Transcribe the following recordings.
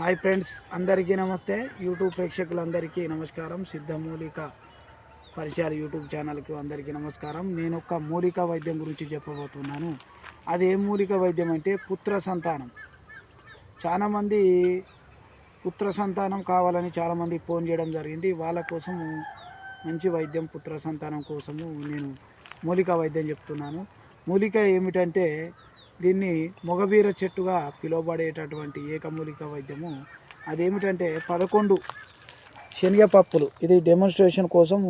Hi friends అందరికీ నమస్తే. YouTube ప్రేక్షకులందరికీ నమస్కారం. సిద్ధమూలిక పరిచయాలు యూట్యూబ్ ఛానల్కి అందరికీ నమస్కారం. నేను ఒక మూలిక వైద్యం గురించి చెప్పబోతున్నాను. అది ఏ మూలిక వైద్యం అంటే పుత్ర సంతానం. చాలామంది పుత్ర సంతానం కావాలని చాలామంది ఫోన్ చేయడం జరిగింది. వాళ్ళ కోసము మంచి వైద్యం పుత్ర సంతానం కోసము నేను మూలిక వైద్యం చెప్తున్నాను. మూలిక ఏమిటంటే దీన్ని మొగబీర చెట్టుగా పిలువబడేటటువంటి ఏకమూలిక వైద్యము. అదేమిటంటే పదకొండు శనగపప్పులు. ఇది డెమోన్స్ట్రేషన్ కోసం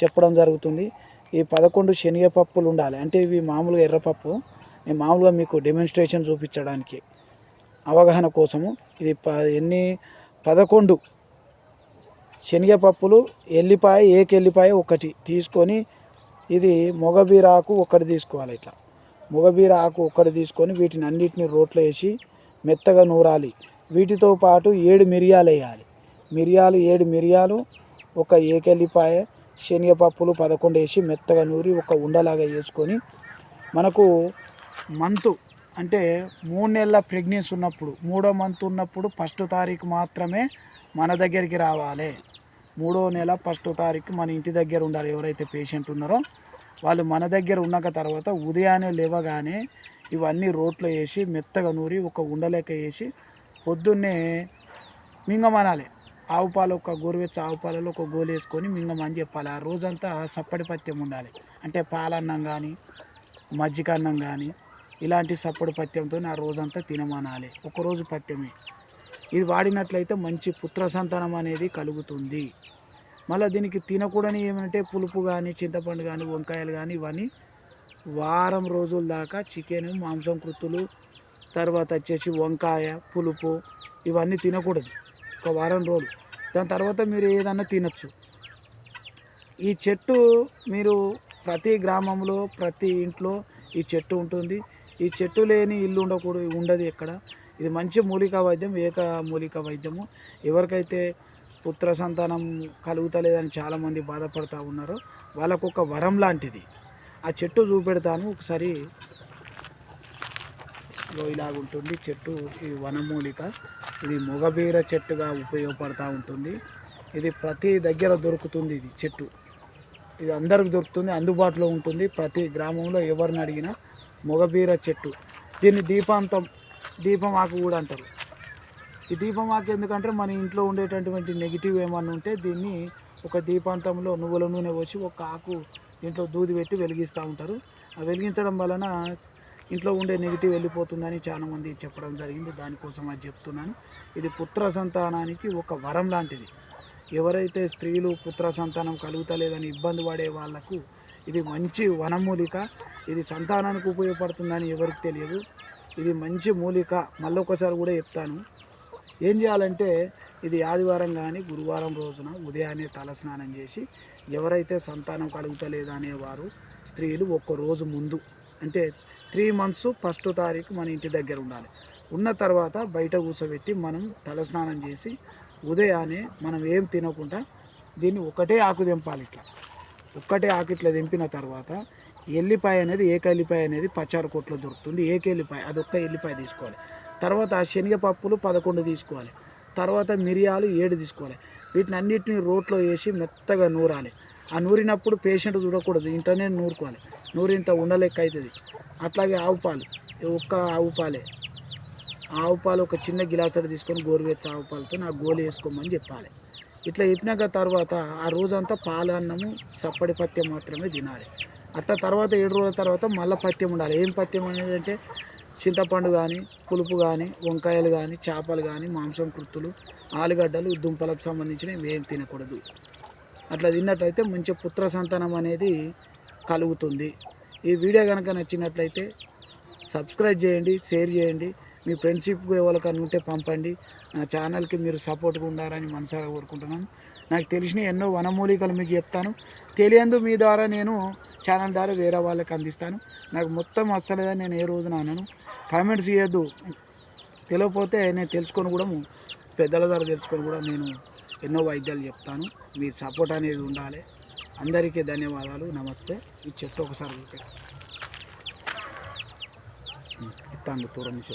చెప్పడం జరుగుతుంది. ఈ పదకొండు శనగపప్పులు ఉండాలి. అంటే ఇవి మామూలుగా ఎర్రపప్పు. నేను మామూలుగా మీకు డెమోన్స్ట్రేషన్ చూపించడానికి అవగాహన కోసము ఇది ప ఎన్ని? పదకొండు శనగపప్పులు ఎల్లిపాయ ఏకెల్లిపాయ ఒకటి తీసుకొని ఇది మొగబీరాకు ఒకటి తీసుకోవాలి ఇట్లా. మొగబీర ఆకు ఒక్కటి తీసుకొని వీటిని అన్నిటిని రోట్లో వేసి మెత్తగా నూరాలి. వీటితో పాటు ఏడు మిరియాలు వేయాలి. మిరియాలు ఏడు మిరియాలు ఒక ఏకెల్లిపాయ శనగపప్పులు పదకొండు వేసి మెత్తగా నూరి ఒక ఉండలాగా వేసుకొని మనకు మంతు అంటే మూడు నెలల ప్రెగ్నెన్సీ ఉన్నప్పుడు మూడో మంత్ ఉన్నప్పుడు ఫస్ట్ తారీఖు మాత్రమే మన దగ్గరికి రావాలి. మూడో నెల ఫస్ట్ తారీఖు మన ఇంటి దగ్గర ఉండాలి. ఎవరైతే పేషెంట్ ఉన్నారో వాళ్ళు మన దగ్గర ఉన్నాక తర్వాత ఉదయాన్నే లేవగానే ఇవన్నీ రోట్లో వేసి మెత్తగా నూరి ఒక ఉండలేక వేసి పొద్దున్నే మింగమనాలి. ఆవు పాలు ఒక గోరువెచ్చ ఆవు పాలలో ఒక గోలు వేసుకొని మింగమని చెప్పాలి. ఆ రోజంతా సప్పడి పత్యం ఉండాలి. అంటే పాలన్నం కానీ మజ్జిగ అన్నం కానీ ఇలాంటి సప్పడి పత్యంతో ఆ రోజంతా తినమనాలి. ఒకరోజు పత్యమే. ఇది వాడినట్లయితే మంచి పుత్ర సంతానం అనేది కలుగుతుంది. మళ్ళీ దీనికి తినకూడని ఏమంటే పులుపు కానీ చింతపండు కానీ వంకాయలు కానీ ఇవన్నీ వారం రోజుల దాకా చికెన్ మాంసం కృతులు తర్వాత వచ్చేసి వంకాయ పులుపు ఇవన్నీ తినకూడదు. ఒక వారం రోజులు. దాని తర్వాత మీరు ఏదన్నా తినచ్చు. ఈ చెట్టు మీరు ప్రతి గ్రామంలో ప్రతి ఇంట్లో ఈ చెట్టు ఉంటుంది. ఈ చెట్టు లేని ఇల్లు ఉండకూడదు ఉండదు ఎక్కడ. ఇది మంచి మూలికా వైద్యం ఏక మూలికా వైద్యము. ఎవరికైతే పుత్ర సంతానం కలుగుతలేదని చాలామంది బాధపడుతూ ఉన్నారు. వాళ్ళకు ఒక వరం లాంటిది. ఆ చెట్టు చూపెడతాను. ఒకసారి ఇలాగుంటుంది చెట్టు. ఈ వనమూలిక. ఇది మొగబీర చెట్టుగా ఉపయోగపడుతూ ఉంటుంది. ఇది ప్రతి దగ్గర దొరుకుతుంది ఇది చెట్టు. ఇది అందరికి దొరుకుతుంది అందుబాటులో ఉంటుంది. ప్రతి గ్రామంలో ఎవరిని అడిగినా మొగబీర చెట్టు. దీన్ని దీపాంతం దీపం ఆకు కూడా అంటారు. ఈ దీపం ఆకు ఎందుకంటే మన ఇంట్లో ఉండేటటువంటి నెగిటివ్ ఏమన్నా ఉంటే దీన్ని ఒక దీపాంతంలో నువ్వుల నూనె వచ్చి ఒక ఆకు దీంట్లో దూది పెట్టి వెలిగిస్తూ ఉంటారు. ఆ వెలిగించడం వలన ఇంట్లో ఉండే నెగిటివ్ వెళ్ళిపోతుందని చాలామంది చెప్పడం జరిగింది. దానికోసం అది చెప్తున్నాను. ఇది పుత్ర సంతానానికి ఒక వరం లాంటిది. ఎవరైతే స్త్రీలు పుత్ర సంతానం కలుగుతలేదని ఇబ్బంది పడే వాళ్ళకు ఇది మంచి వనమూలిక. ఇది సంతానానికి ఉపయోగపడుతుందని ఎవరికి తెలియదు. ఇది మంచి మూలిక. మళ్ళొకసారి కూడా చెప్తాను. ఏం చేయాలంటే ఇది ఆదివారం కానీ గురువారం రోజున ఉదయాన్నే తలస్నానం చేసి ఎవరైతే సంతానం కలుగుతలేదు అనేవారు స్త్రీలు ఒక్క రోజు ముందు అంటే త్రీ మంత్స్ ఫస్ట్ తారీఖు మన ఇంటి దగ్గర ఉండాలి. ఉన్న తర్వాత బయట కూర్చోబెట్టి మనం తలస్నానం చేసి ఉదయాన్నే మనం ఏం తినకుండా దీన్ని ఒకటే ఆకు తెంపాలి ఇట్లా. ఒక్కటే ఆకు ఇట్లా తెంపిన తర్వాత ఎల్లిపాయ అనేది ఏకెల్లిపాయ అనేది పచ్చారు కొట్లో దొరుకుతుంది. ఏక ఎల్లిపాయ అదొక్క ఎల్లిపాయ తీసుకోవాలి. తర్వాత శనగపప్పులు పదకొండు తీసుకోవాలి. తర్వాత మిరియాలు ఏడు తీసుకోవాలి. వీటిని అన్నిటిని రోట్లో వేసి మెత్తగా నూరాలి. ఆ నూరినప్పుడు పేషెంట్ చూడకూడదు. ఇంతనే నూరుకోవాలి. నూరింత ఉండలేక అవుతుంది. అట్లాగే ఆవు పాలు. ఒక్క ఆవు పాలే. ఆవు పాలు ఒక చిన్న గిలాసడు తీసుకొని గోరువెచ్చ ఆవు పాలతో నా గోలు వేసుకోమని చెప్పాలి. ఇట్లా చెప్పినాక తర్వాత ఆ రోజంతా పాలు అన్నము సప్పడి పత్యం మాత్రమే తినాలి. అట్లా తర్వాత ఏడు రోజుల తర్వాత మళ్ళీ పత్యం ఉండాలి. ఏం పత్యం అనేది అంటే చింతపండు కానీ పులుపు కానీ వంకాయలు కానీ చేపలు కానీ మాంసం కృత్తులు ఆలుగడ్డలు దుంపలకు సంబంధించినవి ఏం తినకూడదు. అట్లా తిన్నట్లయితే మంచి పుత్ర సంతానం అనేది కలుగుతుంది. ఈ వీడియో కనుక నచ్చినట్లయితే సబ్స్క్రైబ్ చేయండి షేర్ చేయండి. మీ ఫ్రెండ్షిప్ ఎవరికైనా ఉంటే పంపండి. నా ఛానల్కి మీరు సపోర్ట్గా ఉండాలని మనసారా కోరుకుంటున్నాను నాకు తెలిసిన ఎన్నో వనమూలికలు మీకు చెప్తాను. తెలియందు మీ ద్వారా నేను ఛానల్ ద్వారా వేరే వాళ్ళకి అందిస్తాను. నాకు మొత్తం అస్సలేదని నేను ఏ రోజున అన్నాను కామెంట్స్ చేయొద్దు తెలియకపోతే నేను తెలుసుకొని కూడా పెద్దల ద్వారా తెలుసుకొని కూడా నేను ఎన్నో వైద్యాలు చెప్తాను. మీ సపోర్ట్ అనేది ఉండాలి. అందరికీ ధన్యవాదాలు. నమస్తే. ఈ చెట్టు ఒకసారి ఇస్తాను దూరం నుంచి